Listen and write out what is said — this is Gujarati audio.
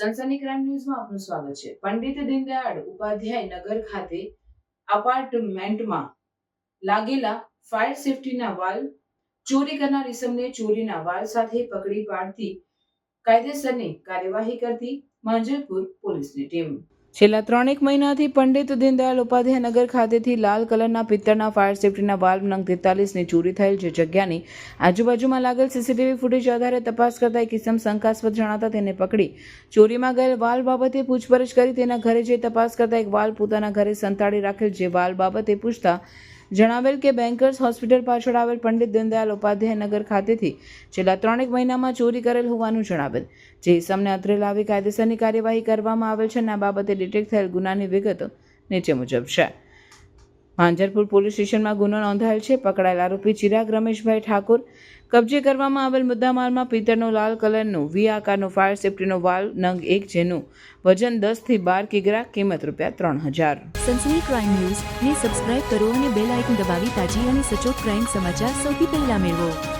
સનસની ક્રાઇમ ન્યૂઝમાં આપનું સ્વાગત છે. પંડિત દીનદયાળ ઉપાધ્યાય નગર ખાતે અપાર્ટમેન્ટમાં લાગેલા ફાયર સેફટીના વાલ, ચોરી કરનાર ઇસમને ચોરીના વાલ સાથે પકડી પાડતી કાયદેસરની કાર્યવાહી કરતી માંજલપુર પોલીસની ટીમ. છેલ્લા ત્રણેક મહિનાથી પંડિત દીનદયાલ ઉપાધ્યાય નગર ખાતેથી લાલ કલરના પિત્તળના ફાયર સેફટીના વાલ્વ નંગ તેતાલીસની ચોરી થયેલ છે જગ્યાની આજુબાજુમાં લાગેલ સીસીટીવી ફૂટેજ આધારે તપાસ કરતા એક કિસમ શંકાસ્પદ જણાતા તેને પકડી. ચોરીમાં ગયેલ વાલ બાબતે પૂછપરછ કરી તેના ઘરે જઈ તપાસ કરતા એક વાલ પોતાના ઘરે સંતાડી રાખેલ જે વાલ બાબતે પૂછતા જણાવેલ કે બેન્કર્સ હોસ્પિટલ પાછળ આવેલ પંડિત દીનદયાલ ઉપાધ્યાય નગર ખાતેથી છેલ્લા ત્રણેક મહિનામાં ચોરી કરેલ હોવાનું જણાવેલ. જે ઇસમને અત્રે લાવી કાયદેસરની કાર્યવાહી કરવામાં આવેલ છે અને આ બાબતે ડિટેક્ટ થયેલ ગુનાની વિગતો નીચે મુજબ છે. માંજરપુર પોલીસ સ્ટેશનમાં ગુનો નોંધાયેલ છે. પકડાયેલ આરોપી ચિરાગ રમેશભાઈ ઠાકોર કબજે કરવામાં આવેલ મુદ્દામાલમાં પિત્તળનો લાલ કલરનો, વી આકારનો ફાયર સેફટીનો વાલ નંગ એક જેનું વજન દસથી બાર કિગ્રા, કિંમત રૂપિયા ત્રણ હજાર. સનસની ક્રાઇમ ન્યૂઝ ને સબસ્ક્રાઇબ કરો અને બેલ આઇકન દબાવી તાજી અને સચોટ ક્રાઇમ સમાચાર સૌથી પહેલા મેળવો.